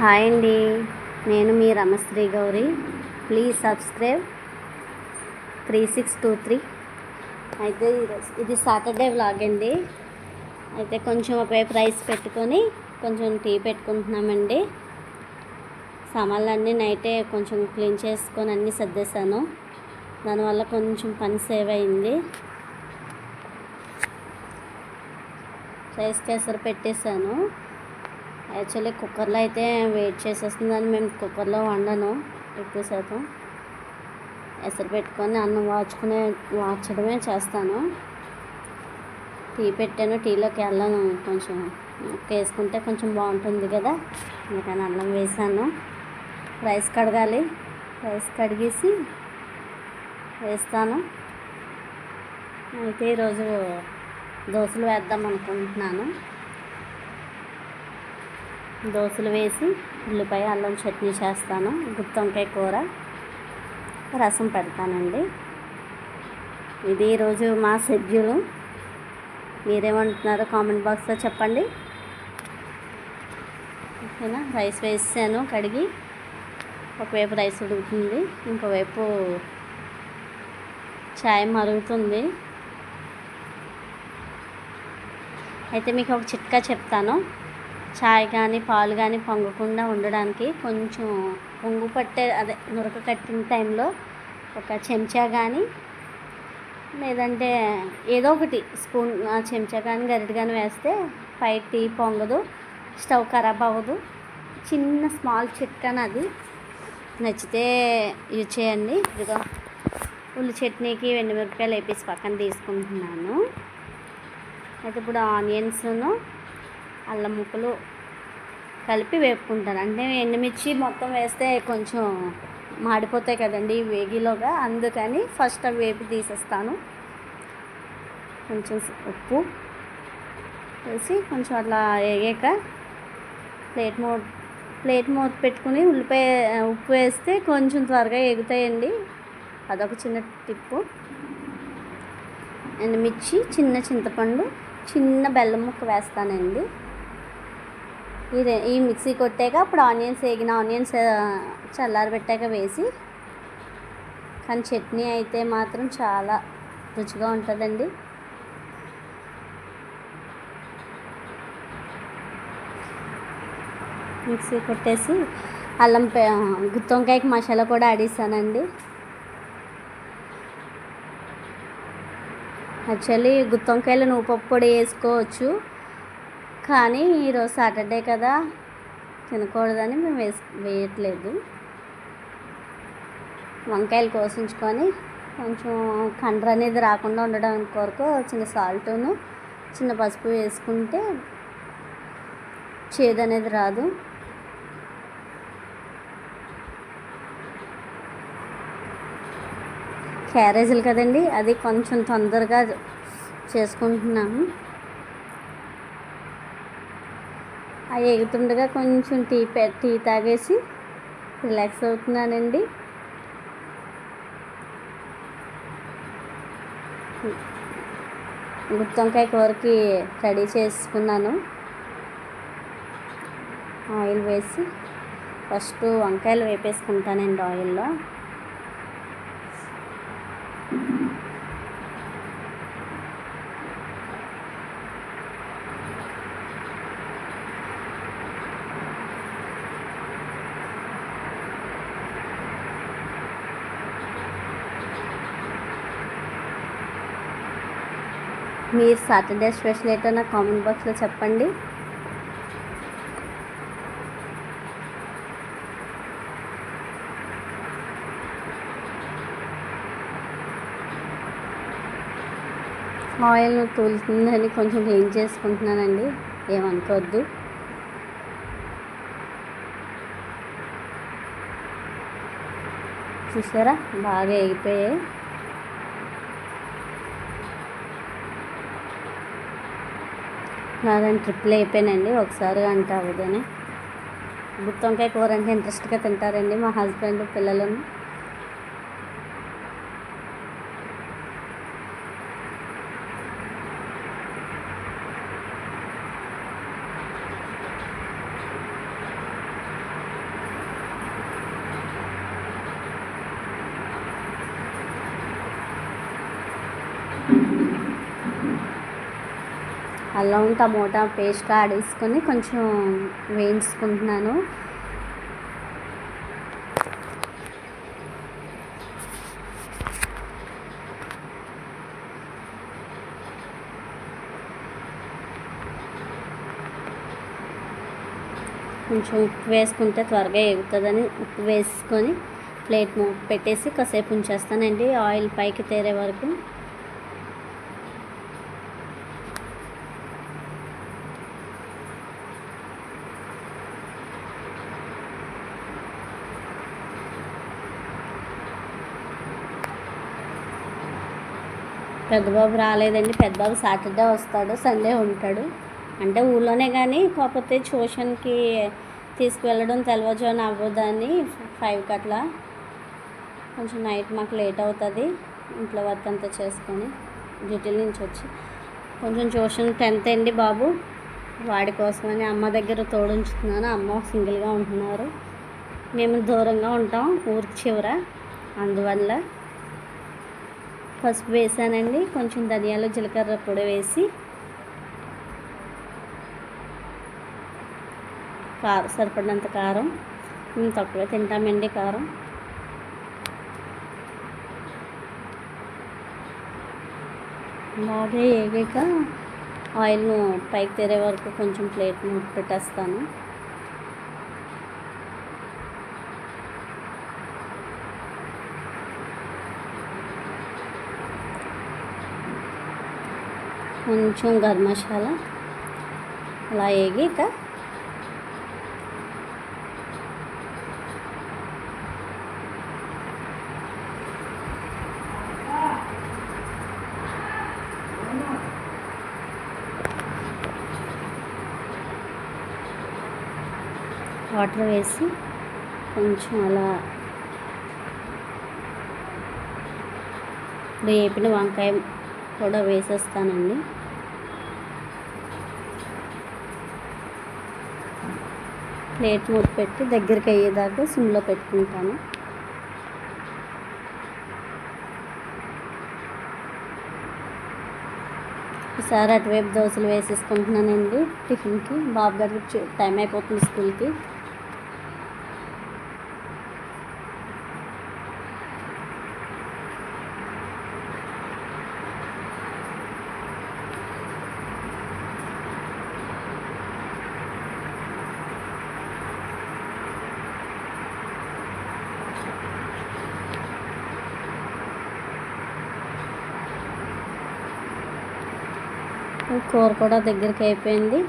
Hi అండి. నేను మీ Ramasri Gowri. Please subscribe three six two three. అయితే ఇది సాటర్డే వ్లాగ్ అండి. అయితే కొంచెం ఒకవైపు రైస్ పెట్టుకొని కొంచెం టీ పెట్టుకుంటున్నామండి. సామాన్లన్నీ నైటే కొంచెం క్లీన్ చేసుకొని అన్నీ సర్దేశాను. దానివల్ల కొంచెం పని సేవ్ అయింది. రైస్ కేసరి పెట్టేశాను. యాక్చువల్లీ కుక్కర్లో అయితే వెయిట్ చేసేస్తుందని మేము కుక్కర్లో వండను ఎక్కువ శాతం. ఎసరు పెట్టుకొని అన్నం వాచుకునే వాచడమే చేస్తాను. టీ పెట్టాను టీలోకి వెళ్ళాను కొంచెం. వేసుకుంటే కొంచెం బాగుంటుంది కదా అందుకని అన్నం వేసాను. రైస్ కడగాలి. రైస్ కడిగేసి వేస్తాను. అయితే ఈరోజు దోశలు వేద్దాం అనుకుంటున్నాను. దోశలు వేసి ఉల్లిపాయ అల్లం చట్నీ చేస్తాను గుత్తొంకాయ కూర రసం పెడతానండి. ఇది ఈరోజు మా షెడ్యూల్. మీరేమంటున్నారో కామెంట్ బాక్స్లో చెప్పండి. ఓకేనా? రైస్ వేసాను కడిగి ఒకవైపు రైస్ ఉడుకుతుంది ఇంకోవైపు చాయ్ మరుగుతుంది. అయితే మీకు ఒక చిట్కా చెప్తాను. చాయ్ కానీ పాలు కానీ పొంగకుండా ఉండడానికి కొంచెం పొంగు పట్టే అదే నురక కట్టిన టైంలో ఒక చెంచా కానీ లేదంటే ఏదో ఒకటి స్పూన్ చెంచా కానీ గరిటె కానీ వేస్తే పై టీ పొంగదు స్టవ్ ఖరాబ్ అవ్వదు. చిన్న స్మాల్ చిట్కాన అది నచ్చితే యూజ్ చేయండి. ఇదిగో ఉల్లి చట్నీకి మిరపకాయలు వేపేసి పక్కన తీసుకుంటున్నాను. అయితే ఇప్పుడు ఆనియన్స్ను అల్లం ముక్కలు కలిపి వేపుకుంటాను. అంటే ఎండుమిర్చి మొత్తం వేస్తే కొంచెం మాడిపోతాయి కదండి వేగిలోగా. అందుకని ఫస్ట్ అవి వేపి తీసేస్తాను. కొంచెం ఉప్పు వేసి కొంచెం అట్లా వేగాక ప్లేట్ మూత ప్లేట్ మూత పెట్టుకుని ఉల్లిపాయ ఉప్పు వేస్తే కొంచెం త్వరగా ఎగుతాయండి. అదొక చిన్న టిప్పు. ఎండుమిర్చి చిన్న చింతపండు చిన్న బెల్లం ముక్క వేస్తానండి. ఇది ఈ మిక్సీ కొట్టాక అప్పుడు ఆనియన్స్ వేగిన ఆనియన్స్ చల్లారి పెట్టాక వేసి కానీ చట్నీ అయితే మాత్రం చాలా రుచిగా ఉంటుందండి. మిక్సీ కొట్టేసి అల్లం పే గుత్తి వంకాయకి మసాలా కూడా ఆడిస్తానండి యాక్చువల్లీ గుత్తి వంకాయలు నువ్వు పప్పు పొడి వేసుకోవచ్చు. కానీ ఈరోజు సాటర్డే కదా తినకూడదని మేము వేస్ వేయట్లేదు. వంకాయలు కోసించుకొని కొంచెం కండ్ర అనేది రాకుండా ఉండడం కొరకు చిన్న సాల్ట్ను చిన్న పసుపు వేసుకుంటే చేదు అనేది రాదు. క్యారేజీలు కదండి అది కొంచెం తొందరగా చేసుకుంటున్నాము అవి ఎగుతుండగా కొంచెం టీ పె టీ తాగేసి రిలాక్స్ అవుతున్నానండి. గుత్తి వంకాయ కూరకి రెడీ చేసుకున్నాను. ఆయిల్ వేసి ఫస్ట్ వంకాయలు వేపేసుకుంటానండి ఆయిల్లో. మీరు సాటర్డే స్పెషల్ ఏంటో నాకు కామెంట్ బాక్స్లో చెప్పండి. ఆయిల్ తోలుతుందని కొంచెం క్లీన్ చేసుకుంటున్నానండి. ఏమనుకోవద్దు. చూసారా? బాగా ఎగిపోయాయి నాదని ట్రిప్లు అయిపోయానండి ఒకసారి అంటే అవదనే. గుత్తొంకాయ కూర అంటే ఇంట్రెస్ట్గా తింటారండి మా హస్బెండ్ పిల్లలను. thank you అల్లం టమోటా పేస్ట్ ఆడేసుకొని కొంచెం వేయించుకుంటున్నాను. కొంచెం ఉప్పు వేసుకుంటే త్వరగా ఎగుతుందని ఉప్పు వేసుకొని ప్లేట్ పెట్టేసి కాసేపు ఉంచేస్తానండి. ఆయిల్ పైకి తేరే వరకు పెద్దబాబు రాలేదండి. పెద్దబాబు సాటర్డే వస్తాడు సండే ఉంటాడు. అంటే ఊళ్ళోనే కానీ కాకపోతే ట్యూషన్కి తీసుకువెళ్ళడం తెల్లవారుజామున అవ్వదని ఫైవ్కి అట్లా. కొంచెం నైట్ మాకు లేట్ అవుతుంది ఇంట్లో వర్క్ అంతా చేసుకొని డ్యూటీ నుంచి వచ్చి. కొంచెం ట్యూషన్ టెన్త్ అండి బాబు. వాడి కోసమని అమ్మ దగ్గర తోడుంచుతున్నాను. అమ్మ సింగిల్గా ఉంటున్నారు. మేము దూరంగా ఉంటాం ఊరికి చివర. అందువల్ల పసుపు వేసానండి. కొంచెం ధనియాలు జీలకర్ర పొడి వేసి కారం సరిపడినంత కారం మేము తక్కువ తింటామండి కారం. బాగా ఏగాక ఆయిల్ను పైకి తెరే వరకు కొంచెం ప్లేట్ పెట్టేస్తాను. కొంచెం గరం మసాలా అలా వేగాక వాటర్ వేసి కొంచెం అలా వేపిన వంకాయ కూడా వేసేస్తానండి. ప్లేట్ మూత పెట్టి దగ్గరికి అయ్యేదాకా సిమ్లో పెట్టుకుంటాను. ఈసారి అటువైపు దోశలు వేసేసుకుంటున్నానండి. టిఫిన్కి బాబు గారికి టైం అయిపోతుంది స్కూల్కి. కూర కూడా దగ్గరికి అయిపోయింది.